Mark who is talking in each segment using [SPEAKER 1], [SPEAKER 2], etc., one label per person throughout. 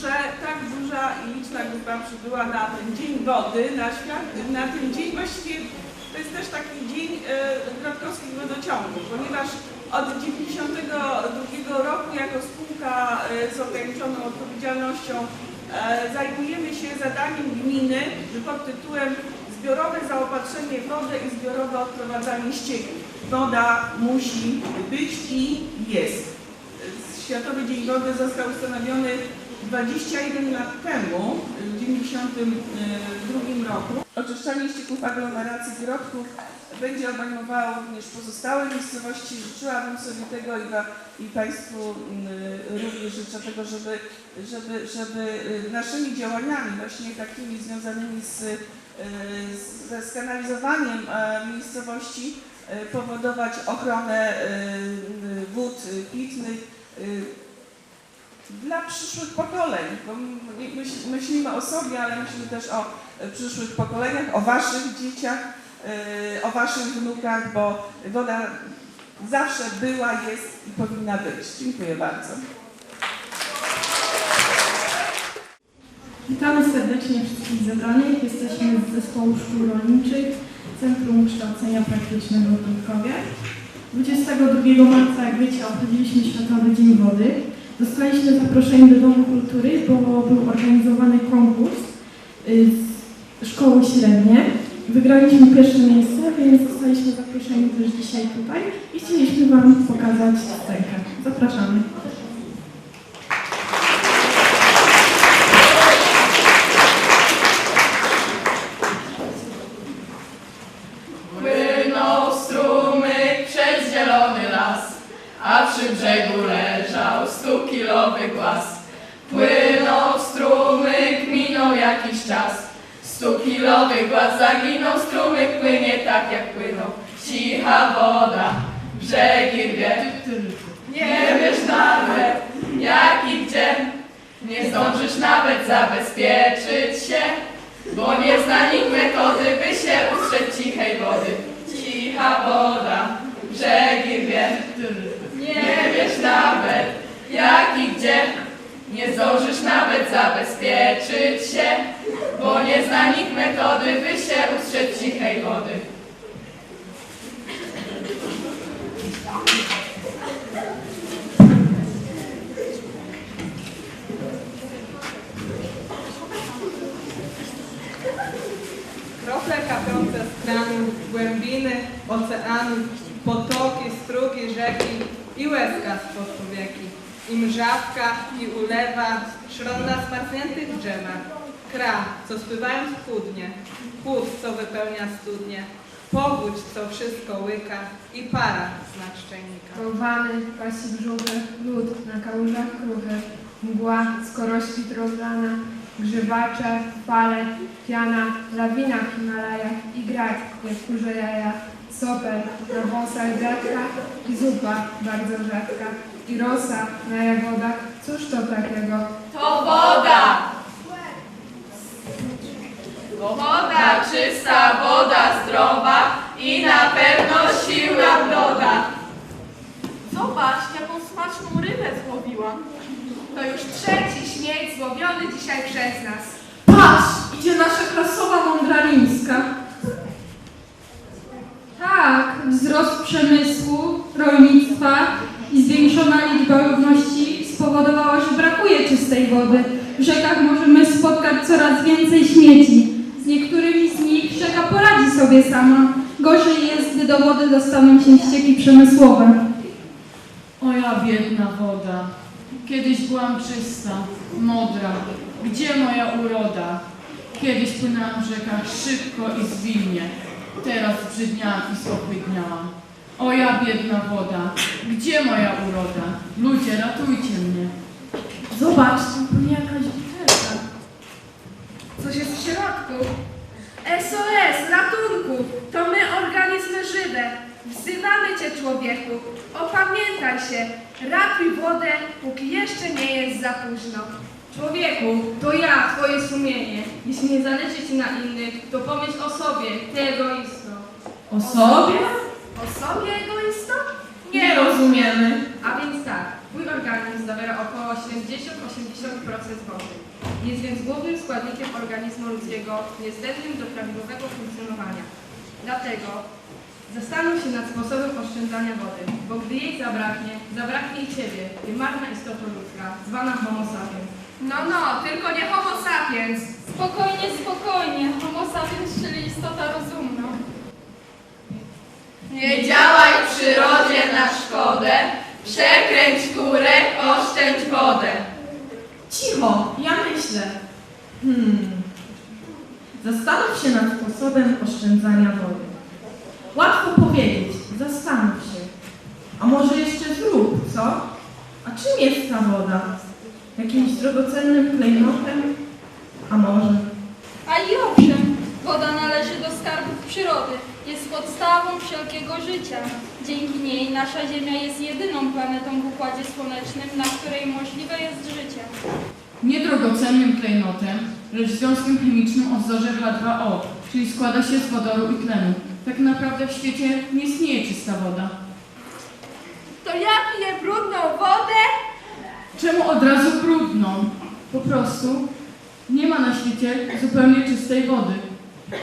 [SPEAKER 1] że tak duża i liczna grupa przybyła na ten Dzień Wody, na, świat, na ten dzień właściwie to jest też taki dzień e, Grodkowskich Wodociągów, ponieważ od 1992 roku jako spółka e, z ograniczoną odpowiedzialnością e, zajmujemy się zadaniem gminy pod tytułem zbiorowe zaopatrzenie w wodę i zbiorowe odprowadzanie ścieków. Woda musi być i jest. Światowy Dzień Wody został ustanowiony 21 lat temu, w 1992 roku. Oczyszczanie ścieków aglomeracji Grodków będzie obejmowało również pozostałe miejscowości. Życzyłabym sobie tego i, wa, i Państwu mm, również życzę tego, żeby, żeby, żeby y, naszymi działaniami właśnie takimi związanymi z, ze skanalizowaniem e, miejscowości e, powodować ochronę przyszłych pokoleń, bo myślimy o sobie, ale myślimy też o e, przyszłych pokoleniach, o Waszych dzieciach, e, o Waszych wnukach, bo woda zawsze była, jest i powinna być. Dziękuję bardzo.
[SPEAKER 2] Witamy serdecznie wszystkich zebranych. Jesteśmy z Zespołu Szkół Rolniczych Centrum Kształcenia Praktycznego w Grodkowie. 22 marca, jak wiecie, obchodziliśmy Światowy Dzień Wody. Dostaliśmy zaproszenie do Domu Kultury, bo był organizowany konkurs y, z szkoły średnie. Wygraliśmy pierwsze miejsce, więc zostaliśmy zaproszeni też dzisiaj tutaj i chcieliśmy Wam pokazać scenkę. Zapraszamy.
[SPEAKER 3] Płynął strumyk przez zielony las, a przy brzegu leżał stukilowy głaz. Płynął strumyk, minął jakiś czas. Stukilowy głaz zaginął, strumyk płynie tak jak płynął. Cicha woda, brzegi rwie. Nie wiesz nawet jak i gdzie, nie zdążysz nawet zabezpieczyć się. Bo nie zna nikt metody, by się ustrzec cichej wody. Cicha woda, brzegi rwie. Nie wiesz nawet jak i gdzie. Nie zdążysz nawet zabezpieczyć się. Bo nie zna nikt metody, by się ustrzec cichej wody.
[SPEAKER 4] Krople kapiące z kranu, głębiny oceanu, potoki, strugi, rzeki i łezka spod powieki. I mrzawka, i ulewa, szron na smarzniętych drzewach. Kra, co spływają schudnie, chłód, co wypełnia studnie, powódź, co wszystko łyka i para z nadszczęjnika.
[SPEAKER 5] Bałwany, pasi brzuchy, lód na kałużach kruchy, mgła, skorośli rozlana, grzybacze, fale, piana, lawina w Himalajach i grad, jak kurze jaja, soper na wąsach dziadka i zupa bardzo rzadka, i rosa na jagodach, cóż to takiego?
[SPEAKER 3] To woda! Woda czysta, woda zdrowa i na pewno siła broda.
[SPEAKER 6] Zobacz, jaką smaczną rybę złowiłam.
[SPEAKER 7] To już trzeci złowiony dzisiaj przez nas.
[SPEAKER 2] Patrz, idzie nasza klasowa mądralińska.
[SPEAKER 8] Tak, wzrost przemysłu, rolnictwa i zwiększona liczba ludności spowodowała, że brakuje czystej wody. W rzekach możemy spotkać coraz więcej śmieci. Z niektórymi z nich rzeka poradzi sobie sama. Gorzej jest, gdy do wody dostaną się ścieki przemysłowe.
[SPEAKER 9] Moja biedna woda, kiedyś byłam czysta, modra. Gdzie moja uroda? Kiedyś płynęłam w rzekach szybko i zwinnie. Teraz brzydniałam i spopłydniałam. O ja biedna woda, gdzie moja uroda? Ludzie, ratujcie mnie.
[SPEAKER 2] Zobacz, tam pewnie jakaś butelka.
[SPEAKER 7] Coś jest w środku. SOS, ratunku! To my, organizmy żywe. Wzywamy Cię, człowieku. Opamiętaj się. Ratuj wodę, póki jeszcze nie jest za późno.
[SPEAKER 2] Człowieku, to ja, twoje sumienie. Jeśli nie zależy ci na innych, to pomyśl o sobie, ty egoisto.
[SPEAKER 9] O sobie?
[SPEAKER 7] O sobie, egoisto?
[SPEAKER 2] Nie rozumiemy.
[SPEAKER 7] A więc tak.
[SPEAKER 5] Twój organizm zawiera około 70-80% wody. Jest więc głównym składnikiem organizmu ludzkiego niezbędnym do prawidłowego funkcjonowania. Dlatego zastanów się nad sposobem oszczędzania wody, bo gdy jej zabraknie, zabraknie i Ciebie, i marna istota ludzka, zwana homo sapiens.
[SPEAKER 7] No, no, tylko nie homo sapiens.
[SPEAKER 8] Spokojnie, spokojnie. Homo sapiens, czyli istota rozumna.
[SPEAKER 3] Nie działaj w przyrodzie na szkodę, przekręć kurek, oszczędź wodę.
[SPEAKER 2] Cicho, ja myślę. Hmm. Zastanów się nad sposobem oszczędzania wody. Powiedzieć, zastanów się. A może jeszcze zrób, co? A czym jest ta woda? Jakimś drogocennym klejnotem? A może?
[SPEAKER 8] A i owszem, woda należy do skarbów przyrody. Jest podstawą wszelkiego życia. Dzięki niej nasza Ziemia jest jedyną planetą w Układzie Słonecznym, na której możliwe jest życie.
[SPEAKER 9] Nie drogocennym klejnotem, lecz związkiem chemicznym o wzorze H2O, czyli składa się z wodoru i tlenu. Tak naprawdę w świecie nie istnieje czysta woda.
[SPEAKER 7] To ja piję brudną wodę?
[SPEAKER 9] Czemu od razu brudną? Po prostu nie ma na świecie zupełnie czystej wody.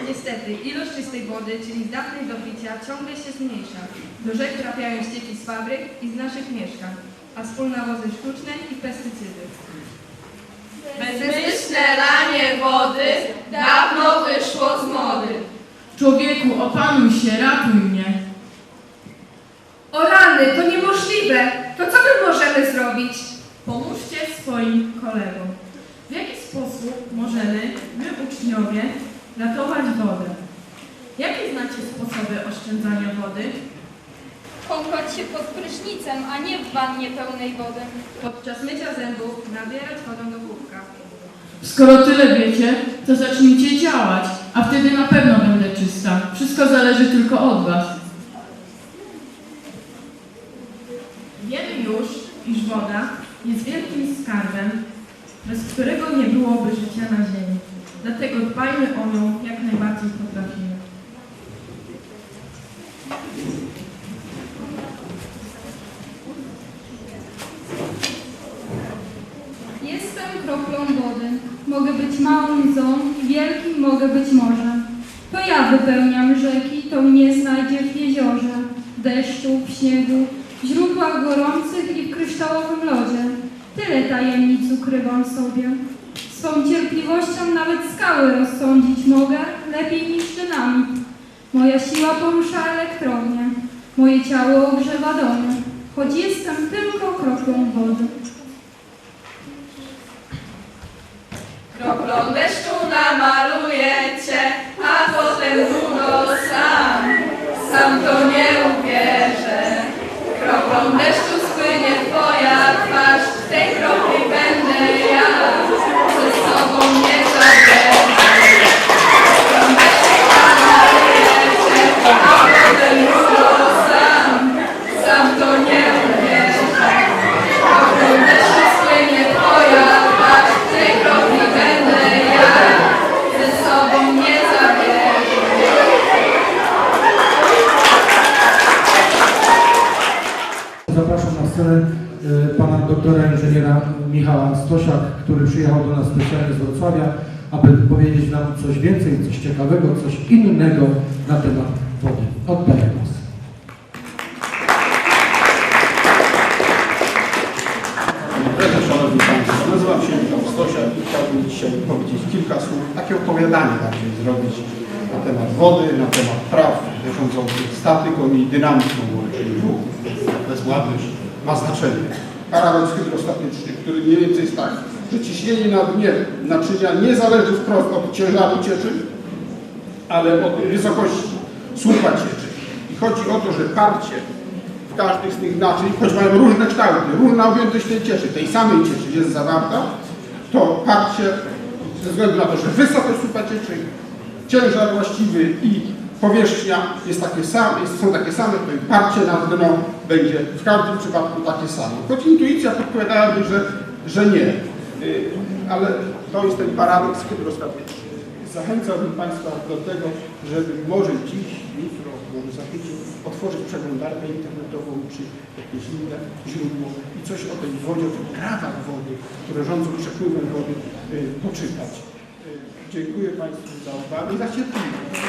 [SPEAKER 5] Niestety, ilość czystej wody, czyli zdatnej do picia, ciągle się zmniejsza. Do rzek trafiają ścieki z fabryk i z naszych mieszkań, a wspólne wozy sztuczne i pestycydy.
[SPEAKER 3] Bezmyślne lanie wody dawno.
[SPEAKER 9] Człowieku, opanuj się, ratuj mnie.
[SPEAKER 7] O rany, to niemożliwe. To co my możemy zrobić?
[SPEAKER 2] Pomóżcie swoim kolegom. W jaki sposób możemy, my uczniowie, ratować wodę? Jakie znacie sposoby oszczędzania wody?
[SPEAKER 8] Kąpać się pod prysznicem, a nie w wannie pełnej wody.
[SPEAKER 5] Podczas mycia zębów nabierać wodę do kubka.
[SPEAKER 9] Skoro tyle wiecie, to zacznijcie działać, a wtedy na pewno będę czysta. Wszystko zależy tylko od was.
[SPEAKER 2] Wiemy już, iż woda jest wielkim skarbem, bez którego nie byłoby życia na Ziemi. Dlatego dbajmy o nią jak najbardziej potrafimy.
[SPEAKER 8] Jestem kroplą wody. Mogę być małą łzą i wielkim mogę być morzem. To ja wypełniam rzeki, to mnie znajdzie w jeziorze, w deszczu, w śniegu, w źródłach gorących i w kryształowym lodzie. Tyle tajemnic ukrywam sobie. Swą cierpliwością nawet skały rozsądzić mogę lepiej niż dynamit. Moja siła porusza elektrownię, moje ciało ogrzewa domy, choć jestem tylko kroplą wody.
[SPEAKER 3] Kroplą deszczu namalujecie, a potem długo sam, sam to nie uwierzę. Kroplą deszczu spłynie twoja twarz, w tej kropli będę ja, ze sobą nie zabierzę.
[SPEAKER 10] Stosiak, który przyjechał do nas specjalnie z Wrocławia, aby powiedzieć nam coś więcej, coś ciekawego, coś innego na temat wody. Oddaję głos.
[SPEAKER 11] Szanowni Państwo, nazywam się Michał Stosiak i chciałbym dzisiaj powiedzieć kilka słów, takie opowiadanie bardziej zrobić na temat wody, na temat praw rządzących statyką i dynamiką czyli ruchu. Bezwładność ma znaczenie. Paradoks hydrostatyczny, który mniej więcej jest tak, że ciśnienie na dnie naczynia nie zależy wprost od ciężaru cieczy, ale od wysokości słupa cieczy. I chodzi o to, że parcie w każdych z tych naczyń, choć mają różne kształty, różna objętość tej cieczy, tej samej cieczy jest zawarta, to parcie ze względu na to, że wysokość słupa cieczy, ciężar właściwy i powierzchnia jest takie same, są takie same, to parcie na dno będzie w każdym przypadku takie samo. Choć intuicja podpowiadałaby, że, że nie. Yy, Ale to jest ten paradoks hydrostatyczny. Zachęcałbym Państwa do tego, żeby może dziś, jutro, może za tydzień otworzyć przeglądarkę internetową czy jakieś inne źródło i coś o tej wodzie, o tych prawach wody, które rządzą przepływem wody, y, poczytać. Y, Dziękuję Państwu za uwagę i za cierpliwość.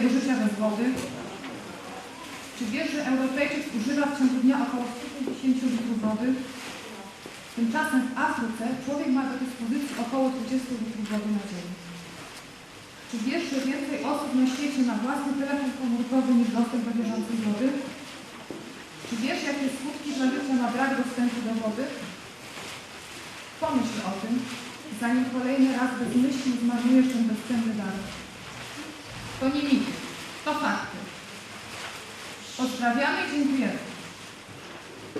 [SPEAKER 12] Bez wody? Czy wiesz, że Europejczyk używa w ciągu dnia około 150 litrów wody? Tymczasem w Afryce człowiek ma do dyspozycji około 20 litrów wody na dzień. Czy wiesz, że więcej osób na świecie ma własny telefon komórkowy niż dostęp do bieżącej wody? Czy wiesz, jakie skutki życia ma brak dostępu do wody? Pomyśl o tym, zanim kolejny raz bezmyślnie zmarnujesz ten bezcenny dar. To nie mity, to fakty. Pozdrawiamy i dziękujemy.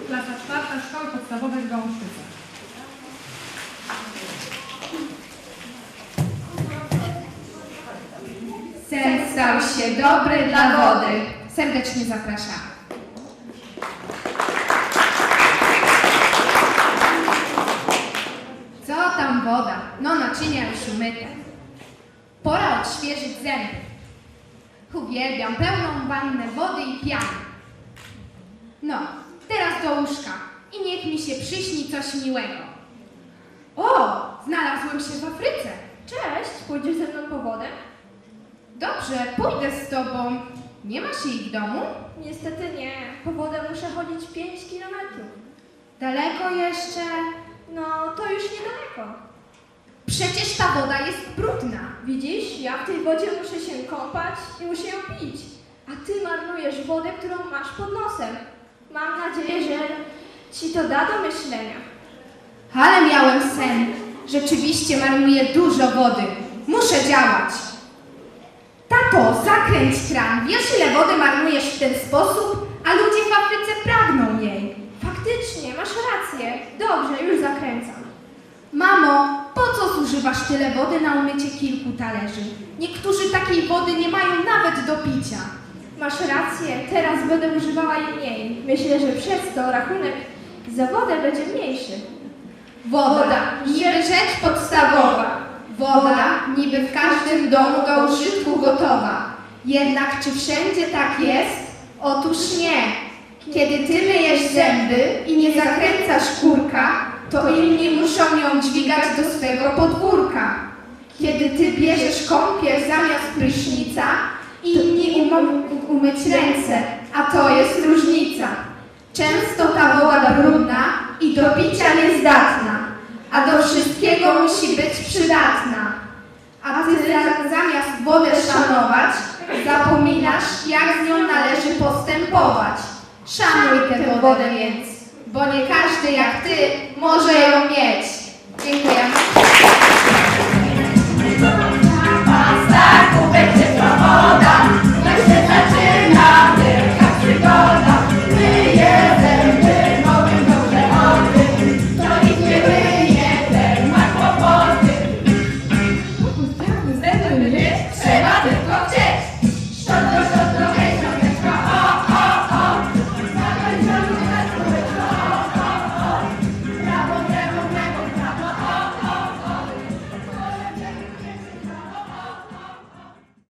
[SPEAKER 12] Klasa czwarta Szkoły Podstawowej w Gałązczycach.
[SPEAKER 7] Sen stał się dobry dla wody. Serdecznie zapraszamy. Co tam woda? No naczynia już umyte. Pora odświeżyć zęby. Uwielbiam pełną wannę wody i piany. No, teraz do łóżka i niech mi się przyśni coś miłego. O, znalazłem się w Afryce.
[SPEAKER 13] Cześć, pójdziesz ze mną po wodę?
[SPEAKER 7] Dobrze, pójdę z tobą. Nie masz jej w domu?
[SPEAKER 13] Niestety nie. Po wodę muszę chodzić 5 kilometrów.
[SPEAKER 7] Daleko jeszcze?
[SPEAKER 13] No, to już niedaleko.
[SPEAKER 7] Przecież ta woda jest brudna.
[SPEAKER 13] Widzisz, ja w tej wodzie muszę się kąpać i muszę ją pić. A ty marnujesz wodę, którą masz pod nosem. Mam nadzieję, że ci to da do myślenia.
[SPEAKER 7] Ale miałem sen. Rzeczywiście marnuję dużo wody. Muszę działać. Tato, zakręć kran. Wiesz, ile wody marnujesz w ten sposób? A ludzie w Afryce pragną jej.
[SPEAKER 13] Faktycznie, masz rację. Dobrze, już zakręcam.
[SPEAKER 7] Mamo, po co zużywasz tyle wody na umycie kilku talerzy? Niektórzy takiej wody nie mają nawet do picia.
[SPEAKER 13] Masz rację, teraz będę używała jej mniej. Myślę, że przez to rachunek za wodę będzie mniejszy.
[SPEAKER 7] Woda, niby rzecz podstawowa. Woda, niby w każdym domu do użytku gotowa. Jednak czy wszędzie tak jest? Otóż nie. Kiedy ty myjesz zęby i nie zakręcasz kurka, to inni muszą ją dźwigać do swego podwórka. Kiedy ty bierzesz kąpiel zamiast prysznica, inni umą umyć ręce, a to jest różnica. Często ta woda brudna i do picia niezdatna, a do wszystkiego musi być przydatna. A ty za- zamiast wodę szanować, zapominasz, jak z nią należy postępować. Szanuj tę wodę więc, bo nie każdy jak ty może ją mieć. Dziękuję.